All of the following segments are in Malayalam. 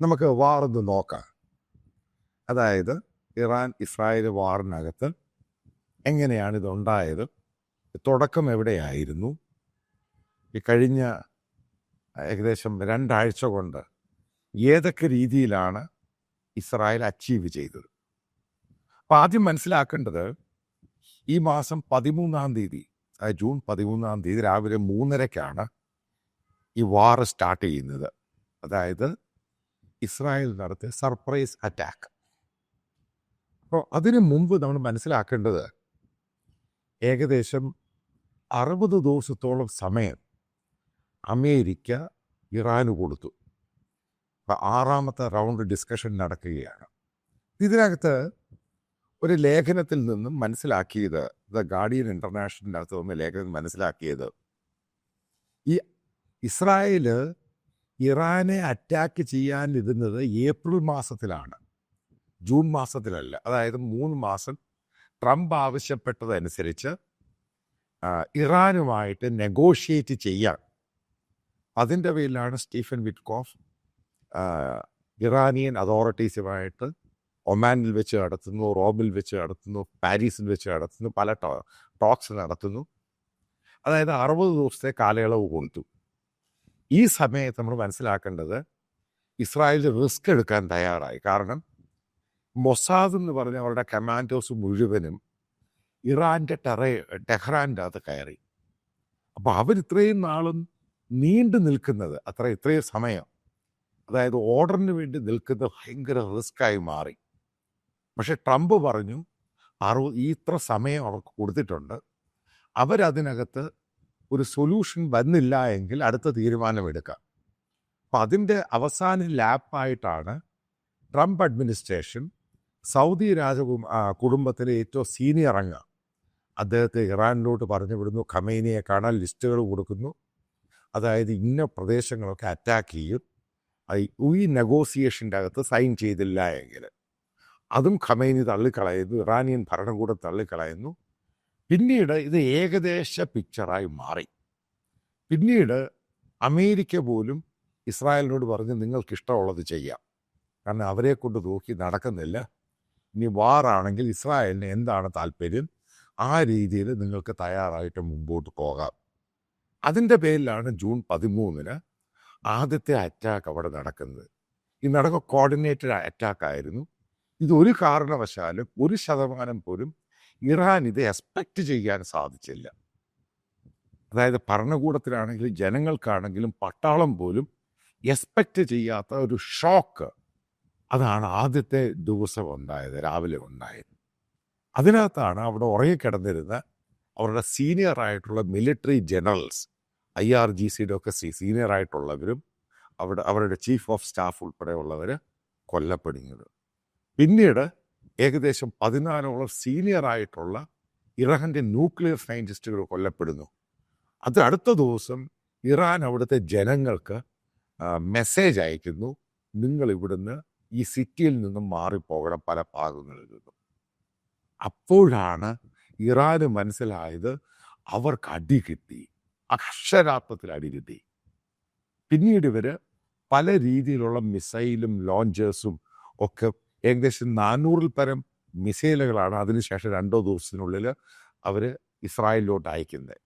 നമുക്ക് വാറൊന്ന് നോക്കാം. അതായത് ഇറാൻ ഇസ്രായേൽ വാറിനകത്ത് എങ്ങനെയാണ് ഇതുണ്ടായത് തുടക്കം എവിടെയായിരുന്നു? ഈ കഴിഞ്ഞ ഏകദേശം രണ്ടാഴ്ച കൊണ്ട് ഏതൊക്കെ രീതിയിലാണ് ഇസ്രായേൽ അച്ചീവ് ചെയ്തത്? അപ്പം ആദ്യം മനസ്സിലാക്കേണ്ടത് ഈ മാസം പതിമൂന്നാം തീയതി ജൂൺ പതിമൂന്നാം തീയതി രാവിലെ മൂന്നരയ്ക്കാണ് ഈ വാർ സ്റ്റാർട്ട് ചെയ്യുന്നത്. അതായത് ഇസ്രായേൽ നടത്തിയ സർപ്രൈസ് അറ്റാക്ക്. അപ്പോൾ അതിനു മുമ്പ് നമ്മൾ മനസ്സിലാക്കേണ്ടത് ഏകദേശം അറുപത് ദിവസത്തോളം സമയം അമേരിക്ക ഇറാന് കൊടുത്തു. അപ്പോൾ ആറാമത്തെ റൗണ്ട് ഡിസ്കഷൻ നടക്കുകയാണ്. ഇതിനകത്ത് ഒരു ലേഖനത്തിൽ നിന്നും മനസ്സിലാക്കിയത് ദ ഗാർഡിയൻ ഇന്റർനാഷണലിനകത്ത് നിന്ന് ലേഖനം മനസ്സിലാക്കിയത് ഈ ഇസ്രായേൽ ഇറാനെ അറ്റാക്ക് ചെയ്യാനിരുന്നത് ഏപ്രിൽ മാസത്തിലാണ്. ജൂൺ മാസത്തിലല്ല. അതായത് മൂന്ന് മാസം ട്രംപ് ആവശ്യപ്പെട്ടതനുസരിച്ച് ഇറാനുമായിട്ട് നെഗോഷിയേറ്റ് ചെയ്യാൻ. അതിന്റെ പേരിലാണ് സ്റ്റീഫൻ വിറ്റ്കോഫ് ഇറാനിയൻ അതോറിറ്റീസുമായിട്ട് ഒമാനിൽ വെച്ച് നടത്തുന്നു റോമിൽ വെച്ച് നടത്തുന്നു പാരീസിൽ വെച്ച് നടത്തുന്നു പല ടോക്സ് നടത്തുന്നു. അതായത് അറുപത് ദിവസത്തെ കാലയളവ് കൊടുത്തു. ഈ സമയത്ത് നമ്മൾ മനസ്സിലാക്കേണ്ടത് ഇസ്രായേൽ റിസ്ക് എടുക്കാൻ തയ്യാറായി. കാരണം മൊസാദ് എന്ന് പറഞ്ഞ അവരുടെ കമാൻഡോസ് മുഴുവനും ഇറാന്റെ ടെറ ടെഹ്റാന്റെ അകത്ത് കയറി. അപ്പോൾ അവർ ഇത്രയും നാളും നീണ്ടു നിൽക്കുന്നത് അത്ര ഇത്രയും സമയം അതായത് ഓർഡറിന് വേണ്ടി നിൽക്കുന്നത് ഭയങ്കര റിസ്ക്കായി മാറി. പക്ഷെ ട്രംപ് പറഞ്ഞു അറു ഈ ഇത്ര സമയം അവർക്ക് കൊടുത്തിട്ടുണ്ട്. അവരതിനകത്ത് ഒരു സൊല്യൂഷൻ വന്നില്ല എങ്കിൽ അടുത്ത തീരുമാനമെടുക്കാം. അപ്പം അതിന്റെ അവസാന ലാപ്പായിട്ടാണ് ട്രംപ് അഡ്മിനിസ്ട്രേഷൻ സൗദി രാജകും ആ, കുടുംബത്തിലെ ഏറ്റവും സീനിയർ അംഗ. അദ്ദേഹത്തെ ഇറാനിലോട്ട് പറഞ്ഞു വിടുന്നു ഖമൈനിയെ കാണാൻ ലിസ്റ്റുകൾ കൊടുക്കുന്നു. അതായത് ഇന്ന പ്രദേശങ്ങളൊക്കെ അറ്റാക്ക് ചെയ്യും. ഈ നെഗോസിയേഷന്റെ അകത്ത് സൈൻ ചെയ്തില്ല എങ്കിൽ. അതും ഖമൈനി തള്ളിക്കളയുന്നു. ഇറാനിയൻ ഭരണകൂടം തള്ളിക്കളയുന്നു. പിന്നീട് ഇത് ഏകദേശ പിക്ചറായി മാറി. പിന്നീട് അമേരിക്ക പോലും ഇസ്രായേലിനോട് പറഞ്ഞ് നിങ്ങൾക്ക് ഇഷ്ടമുള്ളത് ചെയ്യാം. കാരണം അവരെ കൊണ്ട് നോക്കി നടക്കുന്നില്ല. ഇനി വാറാണെങ്കിൽ ഇസ്രായേലിന് എന്താണ് താല്പര്യം? ആ രീതിയിൽ നിങ്ങൾക്ക് തയ്യാറായിട്ട് മുമ്പോട്ട് പോകാം. അതിന്റെ പേരിലാണ് ജൂൺ പതിമൂന്നിന് ആദ്യത്തെ അറ്റാക്ക് അവിടെ നടക്കുന്നത്. ഈ നടക്ക കോർഡിനേറ്റഡ് അറ്റാക്ക് ആയിരുന്നു. ഇത് ഒരു കാരണവശാലും ഒരു ശതമാനം പോലും ഇറാൻ ഇത് എക്സ്പെക്റ്റ് ചെയ്യാൻ സാധിച്ചില്ല. അതായത് ഭരണകൂടത്തിലാണെങ്കിലും ജനങ്ങൾക്കാണെങ്കിലും പട്ടാളം പോലും എക്സ്പെക്റ്റ് ചെയ്യാത്ത ഒരു ഷോക്ക് അതാണ് ആദ്യത്തെ ദിവസം ഉണ്ടായത് രാവിലെ ഉണ്ടായത്. അതിനകത്താണ് അവിടെ ഉറങ്ങിക്കിടന്നിരുന്ന അവരുടെ സീനിയർ ആയിട്ടുള്ള military generals I R G സിയുടെ ഒക്കെ സീനിയർ ആയിട്ടുള്ളവരും അവിടെ അവരുടെ ചീഫ് ഓഫ് സ്റ്റാഫ് ഉൾപ്പെടെയുള്ളവർ കൊല്ലപ്പെടുന്നത്. പിന്നീട് ഏകദേശം പതിനാലോളം സീനിയർ ആയിട്ടുള്ള ഇറാന്റെ ന്യൂക്ലിയർ സയന്റിസ്റ്റുകൾ കൊല്ലപ്പെടുന്നു. അത് അടുത്ത ദിവസം ഇറാൻ അവിടുത്തെ ജനങ്ങൾക്ക് മെസ്സേജ് അയക്കുന്നു നിങ്ങൾ ഇവിടുന്ന് ഈ സിറ്റിയിൽ നിന്നും മാറിപ്പോകണം പല ഭാഗങ്ങളിൽ നിന്നും. അപ്പോഴാണ് ഇറാന് മനസ്സിലായത് അവർക്ക് അടി കിട്ടി അക്ഷരാർത്ഥത്തിൽ അടി കിട്ടി. പിന്നീട് ഇവർ പല രീതിയിലുള്ള മിസൈലും ലോഞ്ചേഴ്സും ഒക്കെ ഏകദേശം നാനൂറിൽ പരം മിസൈലുകളാണ് അതിനുശേഷം രണ്ടോ ദിവസത്തിനുള്ളിൽ അവർ ഇസ്രായേലിലോട്ട് അയക്കുന്നത്.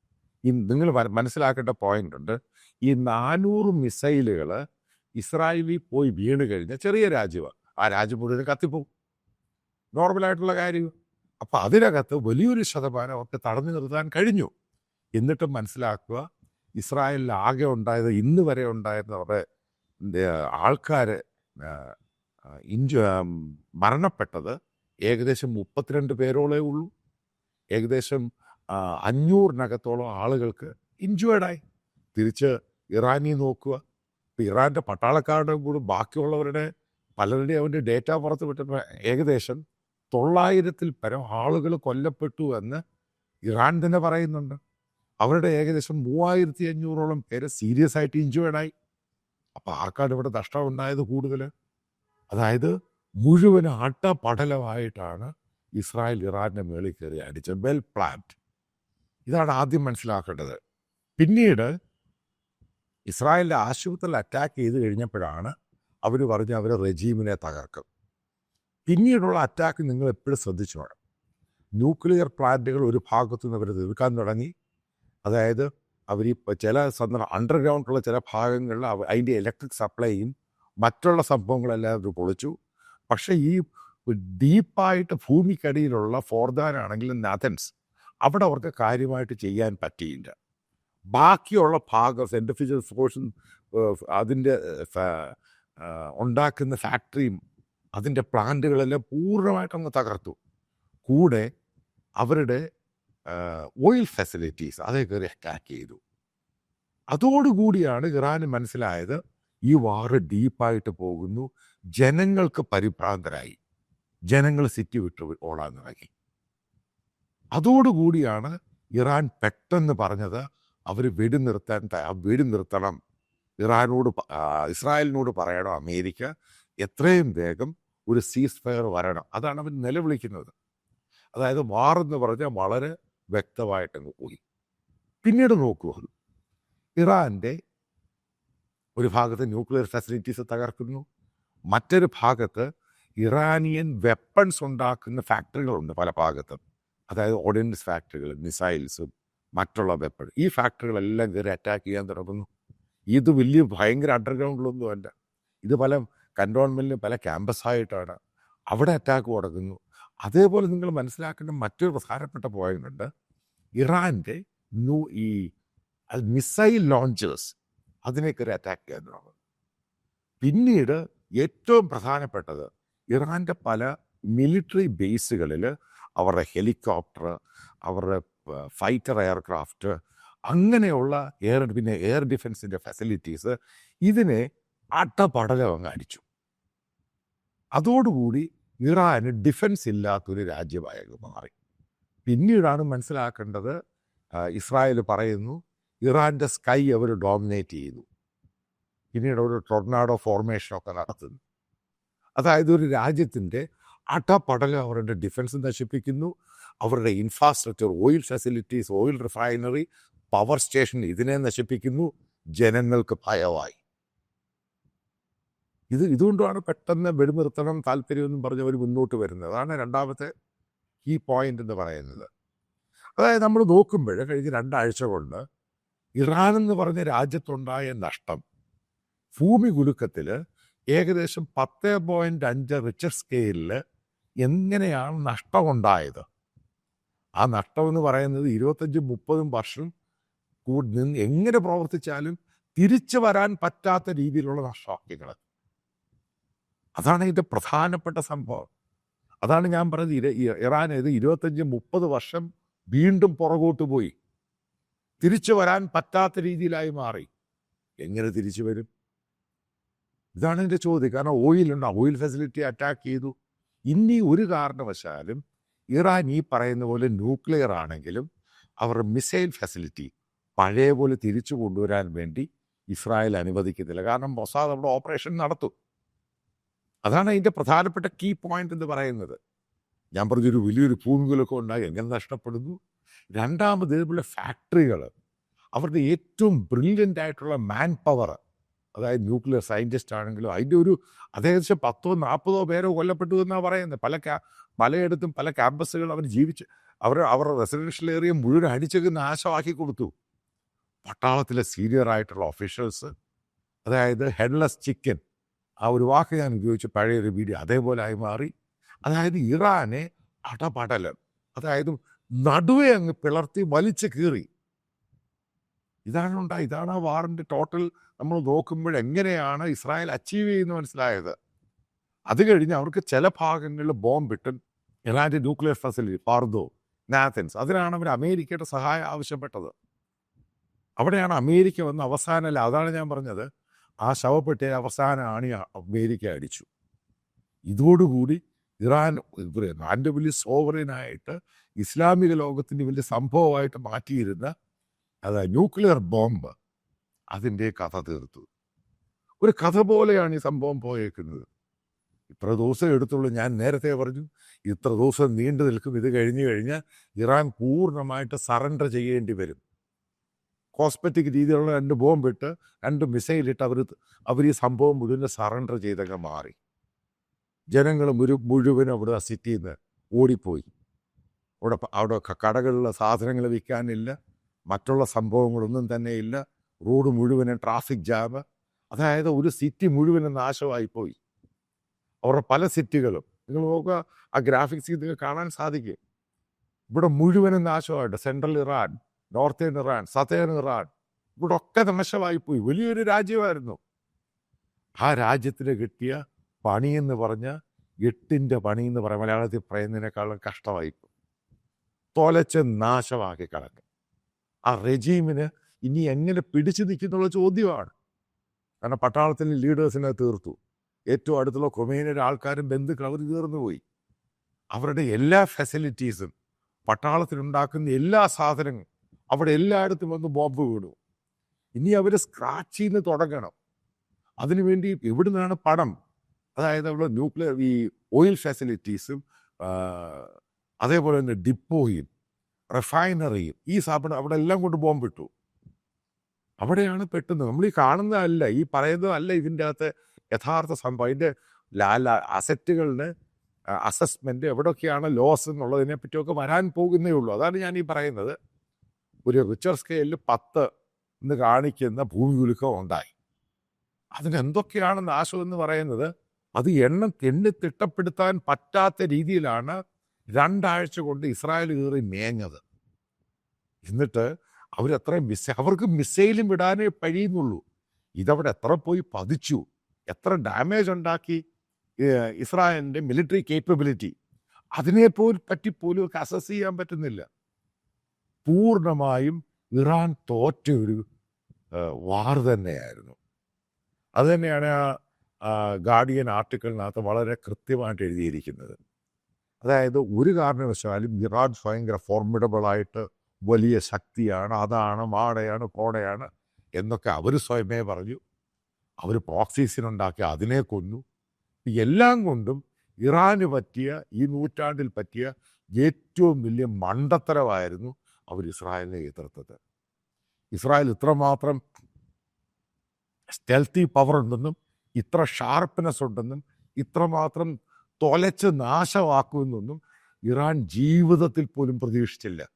ഈ നിങ്ങൾ മനസ്സിലാക്കേണ്ട പോയിന്റ് ഉണ്ട്. ഈ നാനൂറ് മിസൈലുകൾ ഇസ്രായേലിൽ പോയി വീണ് കഴിഞ്ഞ ചെറിയ രാജ്യമാണ്. ആ രാജ്യം മുഴുവൻ കത്തിപ്പോവും നോർമലായിട്ടുള്ള കാര്യം. അപ്പം അതിനകത്ത് വലിയൊരു ശതമാനം അവർക്ക് തടഞ്ഞു നിർത്താൻ കഴിഞ്ഞു. എന്നിട്ടും മനസ്സിലാക്കുക ഇസ്രായേലിൽ ആകെ ഉണ്ടായത് ഇന്ന് വരെ ഉണ്ടായിരുന്ന അവരുടെ ആൾക്കാർ ഇഞ്ചു മരണപ്പെട്ടത് ഏകദേശം മുപ്പത്തിരണ്ട് പേരോളേ ഉള്ളൂ. ഏകദേശം അഞ്ഞൂറിനകത്തോളം ആളുകൾക്ക് ഇഞ്ചുവേർഡായി തിരിച്ച് ഇറാനി നോക്കുക. ഇപ്പം ഇറാന്റെ പട്ടാളക്കാരുടെ കൂടെ ബാക്കിയുള്ളവരുടെ പലരുടെയും അവന്റെ ഡേറ്റ പുറത്ത് വിട്ടപ്പോൾ ഏകദേശം തൊള്ളായിരത്തിൽ പരം ആളുകൾ കൊല്ലപ്പെട്ടു എന്ന് ഇറാൻ തന്നെ പറയുന്നുണ്ട്. അവരുടെ ഏകദേശം മൂവായിരത്തി അഞ്ഞൂറോളം പേര് സീരിയസ് ആയിട്ട് ഇഞ്ചുവേർഡായി അപ്പോൾ ആർക്കാണ് ഇവിടെ നഷ്ടം ഉണ്ടായത് കൂടുതൽ അതായത് മുഴുവൻ അട്ടപടലമായിട്ടാണ് ഇസ്രായേൽ ഇറാനിന്റെ മേളിൽ കയറി അടിച്ചത്. വെൽ പ്ലാൻഡ് ഇതാണ് ആദ്യം മനസ്സിലാക്കേണ്ടത്. പിന്നീട് ഇസ്രായേലിന്റെ ആശുപത്രിയിൽ അറ്റാക്ക് ചെയ്ത് കഴിഞ്ഞപ്പോഴാണ് അവർ പറഞ്ഞ് അവർ റെജീമിനെ തകർക്കും. പിന്നീടുള്ള അറ്റാക്ക് നിങ്ങൾ എപ്പോഴും ശ്രദ്ധിച്ചോണം ന്യൂക്ലിയർ പ്ലാന്റുകൾ ഒരു ഭാഗത്തു നിന്ന് അവർ തീർക്കാൻ തുടങ്ങി. അതായത് അവർ ചില സന്ദർഭം അണ്ടർഗ്രൗണ്ടുള്ള ചില ഭാഗങ്ങളിൽ അതിന്റെ ഇലക്ട്രിക് സപ്ലൈയും മറ്റുള്ള സംഭവങ്ങളെല്ലാം അവർ പൊളിച്ചു. പക്ഷേ ഈ ഡീപ്പായിട്ട് ഭൂമിക്കടിയിലുള്ള ഫോർദാനാണെങ്കിലും നാഥൻസ് അവിടെ അവർക്ക് കാര്യമായിട്ട് ചെയ്യാൻ പറ്റിയില്ല. ബാക്കിയുള്ള ഭാഗം സെൻട്രിഫ്യൂജൽ ഫോഴ്സും അതിന്റെ ഉണ്ടാക്കുന്ന ഫാക്ടറിയും അതിന്റെ പ്ലാന്റുകളെല്ലാം പൂർണമായിട്ടങ്ങ് തകർത്തു. കൂടെ അവരുടെ ഓയിൽ ഫെസിലിറ്റീസ് അതേ കയറി അറ്റാക്ക് ചെയ്തു. അതോടുകൂടിയാണ് ഇറാന് മനസ്സിലായത് ഈ വാറ് ഡീപ്പായിട്ട് പോകുന്നു. ജനങ്ങൾക്ക് പരിഭ്രാന്തരായി. ജനങ്ങൾ സിറ്റി വിട്ട് ഓടാൻ തുടങ്ങി അതോടുകൂടിയാണ് ഇറാൻ പെട്ടെന്ന് പറഞ്ഞത് അവർ വെടി നിർത്താൻ വെടി നിർത്തണം. ഇറാനോട് ഇസ്രായേലിനോട് പറയണം അമേരിക്ക എത്രയും വേഗം ഒരു സീസ് ഫയർ വരണം. അതാണ് അവർ നിലവിളിക്കുന്നത്. അതായത് വാറെന്ന് പറഞ്ഞാൽ വളരെ വ്യക്തമായിട്ടങ്ങ് പോയി. പിന്നീട് നോക്കൂ. ഇറാന്റെ ഒരു ഭാഗത്ത് ന്യൂക്ലിയർ ഫെസിലിറ്റീസ് തകർക്കുന്നു. മറ്റൊരു ഭാഗത്ത് ഇറാനിയൻ വെപ്പൺസ് ഉണ്ടാക്കുന്ന ഫാക്ടറികളുണ്ട് പല ഭാഗത്തും. അതായത് ഓർഡിനൻസ് ഫാക്ടറികൾ മിസൈൽസും മറ്റുള്ള വെപ്പൺ ഈ ഫാക്ടറികളെല്ലാം കയറി അറ്റാക്ക് ചെയ്യാൻ തുടങ്ങുന്നു. ഇത് വലിയ ഭയങ്കര അണ്ടർഗ്രൗണ്ടിലൊന്നും അല്ല. ഇത് പല കന്റോൺമെന്റിലും പല ക്യാമ്പസായിട്ടാണ് അവിടെ അറ്റാക്ക് തുടങ്ങുന്നു അതേപോലെ നിങ്ങൾ മനസ്സിലാക്കേണ്ട മറ്റൊരു പ്രധാനപ്പെട്ട പോയിന്റ് ഉണ്ട്. ഇറാന്റെ ഈ മിസൈൽ ലോഞ്ചേഴ്സ് അതിനെ കയറി അറ്റാക്ക് ചെയ്യാൻ പിന്നീട് ഏറ്റവും പ്രധാനപ്പെട്ടത് ഇറാന്റെ പല മിലിറ്ററി ബേസുകളിൽ അവരുടെ ഹെലികോപ്റ്റർ അവരുടെ ഫൈറ്റർ എയർക്രാഫ്റ്റ് അങ്ങനെയുള്ള എയർ പിന്നെ എയർ ഡിഫൻസിന്റെ ഫെസിലിറ്റീസ് ഇതിനെ അട്ടപടലം അടിച്ചു. അതോടുകൂടി ഇറാന് ഡിഫൻസ് ഇല്ലാത്തൊരു രാജ്യമായി മാറി. പിന്നീടാണ് മനസ്സിലാക്കേണ്ടത് ഇസ്രായേൽ പറയുന്നു ഇറാന്റെ സ്കൈ അവർ ഡോമിനേറ്റ് ചെയ്തു പിന്നീട് ഒരു ടൊർണാഡോ ഫോർമേഷനൊക്കെ നടത്തുന്നു. അതായത് ഒരു രാജ്യത്തിന്റെ അട്ടപടലം അവരുടെ ഡിഫൻസ് നശിപ്പിക്കുന്നു. അവരുടെ infrastructure oil facilities oil refinery power station ഇതിനെ നശിപ്പിക്കുന്നു. ജനങ്ങൾക്ക് ഭയമായി. ഇത് ഇതുകൊണ്ടാണ് പെട്ടെന്ന് വെടിനിർത്തണം താല്പര്യമെന്നും പറഞ്ഞ് അവർ മുന്നോട്ട് വരുന്നത്. അതാണ് രണ്ടാമത്തെ ഈ പോയിന്റ് എന്ന് പറയുന്നത്. അതായത് നമ്മൾ നോക്കുമ്പോൾ കഴിഞ്ഞ രണ്ടാഴ്ച കൊണ്ട് ഇറാൻ എന്ന് പറഞ്ഞ രാജ്യത്തുണ്ടായ നഷ്ടം. ഭൂമി കുലുക്കത്തിൽ ഏകദേശം പത്ത് പോയിന്റ് അഞ്ച് റിച്ചർ സ്കെയിലിൽ എങ്ങനെയാണ് നഷ്ടമുണ്ടായത്? ആ നഷ്ടം എന്ന് പറയുന്നത് ഇരുപത്തഞ്ചും മുപ്പതും വർഷം കൂടി നിന്ന് എങ്ങനെ പ്രവർത്തിച്ചാലും തിരിച്ചു വരാൻ പറ്റാത്ത രീതിയിലുള്ള നഷ്ടവാക്യങ്ങൾ അതാണ് ഇതിന്റെ പ്രധാനപ്പെട്ട സംഭവം. അതാണ് ഞാൻ പറഞ്ഞത്. ഇറാൻ ഇത് ഇരുപത്തഞ്ച് മുപ്പത് വർഷം വീണ്ടും പുറകോട്ട് പോയി. തിരിച്ചു വരാൻ പറ്റാത്ത രീതിയിലായി മാറി. എങ്ങനെ തിരിച്ചു വരും? ഇതാണ് എന്റെ ചോദ്യം. കാരണം ഓയിലുണ്ട് ഓയിൽ ഫെസിലിറ്റി അറ്റാക്ക് ചെയ്തു. ഇനി ഒരു കാരണവശാലും ഇറാൻ ഈ പറയുന്ന പോലെ ന്യൂക്ലിയർ ആണെങ്കിലും അവർ മിസൈൽ ഫെസിലിറ്റി പഴയ പോലെ തിരിച്ചു കൊണ്ടുവരാൻ വേണ്ടി ഇസ്രായേൽ അനുവദിക്കുന്നില്ല. കാരണം മൊസാദ് അവിടെ ഓപ്പറേഷൻ നടത്തും. അതാണ് അതിന്റെ പ്രധാനപ്പെട്ട കീ പോയിന്റ് എന്ന് പറയുന്നത്. ഞാൻ പറഞ്ഞൊരു വലിയൊരു ഭൂമികളൊക്കെ ഉണ്ടായി. എങ്ങനെ നഷ്ടപ്പെടുന്നു? രണ്ടാമത് ഇതുപോലെ ഫാക്ടറികൾ അവരുടെ ഏറ്റവും ബ്രില്യന്റ് ആയിട്ടുള്ള മാൻ പവർ അതായത് ന്യൂക്ലിയർ സയന്റിസ്റ്റ് ആണെങ്കിലും അതിന്റെ ഒരു അതേകദേശം പത്തോ നാൽപ്പതോ പേരോ കൊല്ലപ്പെട്ടു എന്നാണ് പറയുന്നത് പല ക്യാ പലയിടത്തും പല ക്യാമ്പസുകൾ അവർ ജീവിച്ച് അവർ അവരുടെ റെസിഡൻഷ്യൽ ഏരിയ മുഴുവൻ അടിച്ചൊക്കെ നാശമാക്കി കൊടുത്തു. പട്ടാളത്തിലെ സീനിയർ ആയിട്ടുള്ള ഒഫീഷ്യൽസ് അതായത് ഹെഡ്ലെസ് ചിക്കൻ ആ ഒരു വാക്ക് ഞാൻ ഉപയോഗിച്ച പഴയൊരു വീഡിയോ അതേപോലെ ആയി മാറി. അതായത് ഇറാനെ അടപടലം അതായത് നടുവേ അങ്ങ് പിളർത്തി വലിച്ചു കീറി. ഇതാണ് ഉണ്ടായി ഇതാണ് ആ വാറിന്റെ ടോട്ടൽ നമ്മൾ നോക്കുമ്പോൾ എങ്ങനെയാണ് ഇസ്രായേൽ അച്ചീവ് ചെയ്യുന്നത് മനസ്സിലായത്? അത് കഴിഞ്ഞ് അവർക്ക് ചില ഭാഗങ്ങളിൽ ബോംബ് ഇട്ടും ഇറാന്റെ ന്യൂക്ലിയർ ഫെസിലിറ്റി പാർദോ നാഥൻസ് അതിനാണ് അവർ അമേരിക്കയുടെ സഹായം ആവശ്യപ്പെട്ടത്. അവിടെയാണ് അമേരിക്ക വന്ന് അവസാനം അതാണ് ഞാൻ പറഞ്ഞത്. ആ ശവപ്പെട്ടിയെ അവസാന ആണി അമേരിക്ക അടിച്ചു. ഇതോടുകൂടി ഇറാൻ ഇറാന്റെ വലിയ സോവറിനായിട്ട് ഇസ്ലാമിക ലോകത്തിന്റെ വലിയ സംഭവമായിട്ട് മാറ്റിയിരുന്ന അത് ന്യൂക്ലിയർ ബോംബ്. അതിന്റെ കഥ തീർത്തു. ഒരു കഥ പോലെയാണ് ഈ സംഭവം പോയേക്കുന്നത്. ഇത്ര ദിവസം എടുത്തുള്ളൂ. ഞാൻ നേരത്തെ പറഞ്ഞു ഇത്ര ദിവസം നീണ്ടു നിൽക്കും. ഇത് കഴിഞ്ഞു കഴിഞ്ഞാൽ ഇറാൻ പൂർണമായിട്ട് സറണ്ടർ ചെയ്യേണ്ടി വരും. കോസ്മെറ്റിക് രീതിയിലുള്ള രണ്ട് ബോംബിട്ട് രണ്ട് മിസൈലിട്ട് അവർ അവർ ഈ സംഭവം മുഴുവൻ സറണ്ടർ ചെയ്തൊക്കെ മാറി. ജനങ്ങൾ മുഴു മുഴുവനും അവിടെ ആ സിറ്റിയിൽ നിന്ന് ഓടിപ്പോയി. അവിടെ അവിടെ കടകളിലുള്ള കടകളിലെ സാധനങ്ങൾ വിൽക്കാനില്ല. മറ്റുള്ള സംഭവങ്ങളൊന്നും തന്നെ ഇല്ല. റോഡ് മുഴുവനും ട്രാഫിക് ജാം. അതായത് ഒരു സിറ്റി മുഴുവനും നാശമായിപ്പോയി അവരുടെ പല സിറ്റികളും. നിങ്ങൾ നോക്കുക ആ ഗ്രാഫിക്സ് നിങ്ങൾക്ക് കാണാൻ സാധിക്കും. ഇവിടെ മുഴുവനും നാശമായിട്ട്. Central Iran northern Iran southern Iran. ഇവിടെ ഒക്കെ നാശമായിപ്പോയി വലിയൊരു രാജ്യമായിരുന്നു. ആ രാജ്യത്തിന് കിട്ടിയ പണിയെന്ന് പറഞ്ഞ എട്ടിന്റെ പണി എന്ന് പറയാം മലയാളത്തിൽ പറയുന്നതിനേക്കാളും കഷ്ടമായിപ്പോയി തൊലച്ച് നാശമാക്കി കളഞ്ഞു. ആ റെജീമിന് ഇനി എങ്ങനെ പിടിച്ചു നിൽക്കുന്നുള്ള ചോദ്യമാണ്. കാരണം പട്ടാളത്തിലെ ലീഡേഴ്സിനെ തീർത്തു. ഏറ്റവും അടുത്തുള്ള കൊമേനയുടെ ആൾക്കാരും ബന്ധുക്കൾ അവർ തീർന്നു പോയി. അവരുടെ എല്ലാ ഫെസിലിറ്റീസും പട്ടാളത്തിനുണ്ടാക്കുന്ന എല്ലാ സാധനങ്ങളും അവിടെ എല്ലായിടത്തും വന്ന് ബോംബ് വീണു. ഇനി അവർ സ്ക്രാച്ച് ചെയ്ത് തുടങ്ങണം. അതിനുവേണ്ടി എവിടെ നിന്നാണ് പണം? അതായത് അവിടെ ന്യൂക്ലിയർ ഈ ഓയിൽ ഫെസിലിറ്റീസും അതേപോലെ തന്നെ ഡിപ്പോയും റിഫൈനറിയും ഈ സ്ഥാപനം അവിടെ എല്ലാം കൊണ്ട് ബോംബിട്ടു അവിടെയാണ് പെട്ടെന്ന് നമ്മൾ ഈ കാണുന്നതല്ല ഈ പറയുന്നതല്ല ഇതിന്റെ അകത്ത് യഥാർത്ഥ സംഭവം. അതിന്റെ ലാല അസറ്റുകളുടെ അസസ്മെന്റ് എവിടെയൊക്കെയാണ് ലോസ് എന്നുള്ളതിനെ പറ്റിയൊക്കെ വരാൻ പോകുന്നേ ഉള്ളൂ. അതാണ് ഞാൻ ഈ പറയുന്നത്. ഒരു റിച്ചർ സ്കെയിലിൽ പത്ത് എന്ന് കാണിക്കുന്ന ഭൂമി കുലുക്കം ഉണ്ടായി. അതിന് എന്തൊക്കെയാണ് നാശം എന്ന് പറയുന്നത് അത് എണ്ണം തെണ്ണി തിട്ടപ്പെടുത്താൻ പറ്റാത്ത രീതിയിലാണ് രണ്ടാഴ്ച കൊണ്ട് ഇസ്രായേൽ കയറി മേഞ്ഞത്. എന്നിട്ട് അവരത്രയും മിസ് അവർക്ക് മിസൈലും വിടാനേ കഴിയുന്നുള്ളൂ. ഇതവിടെ എത്ര പോയി പതിച്ചു. എത്ര ഡാമേജ് ഉണ്ടാക്കി ഇസ്രായേലിന്റെ മിലിറ്ററി കേപ്പബിലിറ്റി അതിനെപ്പോൽ പറ്റിപ്പോലും ഒക്കെ അസസ് ചെയ്യാൻ പറ്റുന്നില്ല. പൂർണമായും ഇറാൻ തോറ്റ ഒരു വാർ തന്നെയായിരുന്നു. അതുതന്നെയാണ് ആ, ഗാർഡിയൻ ആർട്ടിക്കിളിനകത്ത് വളരെ കൃത്യമായിട്ട് എഴുതിയിരിക്കുന്നത്. അതായത് ഒരു കാരണവശാലും ഇറാൻ ഭയങ്കര ഫോർമിഡബിളായിട്ട് വലിയ ശക്തിയാണ് അതാണ് മാടയാണ് കോടയാണ് എന്നൊക്കെ അവർ സ്വയമേ പറഞ്ഞു. അവർ പ്രോക്സീസിനുണ്ടാക്കി അതിനെ കൊന്നു. എല്ലാം കൊണ്ടും ഇറാന് പറ്റിയ ഈ നൂറ്റാണ്ടിൽ പറ്റിയ ഏറ്റവും വലിയ മണ്ടത്തരമായിരുന്നു അവർ ഇസ്രായേലിനെ എതിർത്തത്. ഇസ്രായേൽ ഇത്രമാത്രം സ്റ്റെൽത്തി പവർ ഉണ്ടെന്നും ഇത്ര ഷാർപ്പ്നെസ് ഉണ്ടെന്നും ഇത്രമാത്രം തൊലച്ച് നാശമാക്കുമെന്നൊന്നും ഇറാൻ ജീവിതത്തിൽ പോലും പ്രതീക്ഷിച്ചില്ല.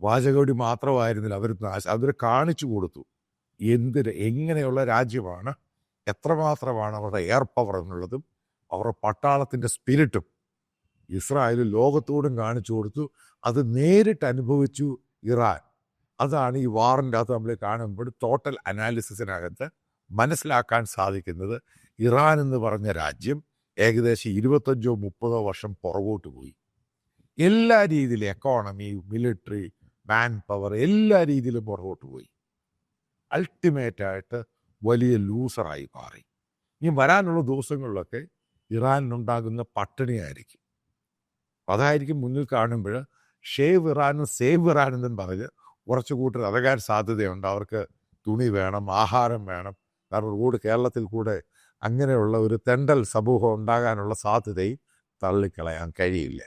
വാചകോടി മാത്രമായിരുന്നില്ല. അവർ നാശ അവർ കാണിച്ചു കൊടുത്തു. എന്തിന് എങ്ങനെയുള്ള രാജ്യമാണ് എത്രമാത്രമാണ് അവരുടെ എയർ പവർ എന്നുള്ളതും അവരുടെ പട്ടാളത്തിന്റെ സ്പിരിറ്റും ഇസ്രായേൽ ലോകത്തോടും കാണിച്ചു കൊടുത്തു. അത് നേരിട്ട് അനുഭവിച്ചു ഇറാൻ. അതാണ് ഈ വാറിന്റെ അകത്ത് നമ്മൾ കാണുമ്പോൾ ടോട്ടൽ അനാലിസിസിനകത്ത് മനസ്സിലാക്കാൻ സാധിക്കുന്നത് ഇറാൻ എന്ന് പറഞ്ഞ രാജ്യം ഏകദേശം ഇരുപത്തഞ്ചോ മുപ്പതോ വർഷം പുറകോട്ട് പോയി. എല്ലാ രീതിയിലും എക്കോണമി മിലിറ്ററി മാൻ പവർ എല്ലാ രീതിയിലും പുറകോട്ട് പോയി. അൾട്ടിമേറ്റായിട്ട് വലിയ ലൂസറായി മാറി. ഇനി വരാനുള്ള ദിവസങ്ങളിലൊക്കെ ഇറാനിനുണ്ടാകുന്ന പട്ടിണിയായിരിക്കും അതായിരിക്കും മുന്നിൽ കാണുമ്പോൾ ഷേവ് ഇറാനും സേവ് ഇറാനെന്നും പറഞ്ഞ് കുറച്ച് കൂട്ടർ അതകാൻ സാധ്യതയുണ്ട്. അവർക്ക് തുണി വേണം ആഹാരം വേണം. കാരണം റോഡ് കേരളത്തിൽ കൂടെ അങ്ങനെയുള്ള ഒരു തെണ്ടൽ സമൂഹം ഉണ്ടാകാനുള്ള സാധ്യതയും തള്ളിക്കളയാൻ കഴിയില്ല.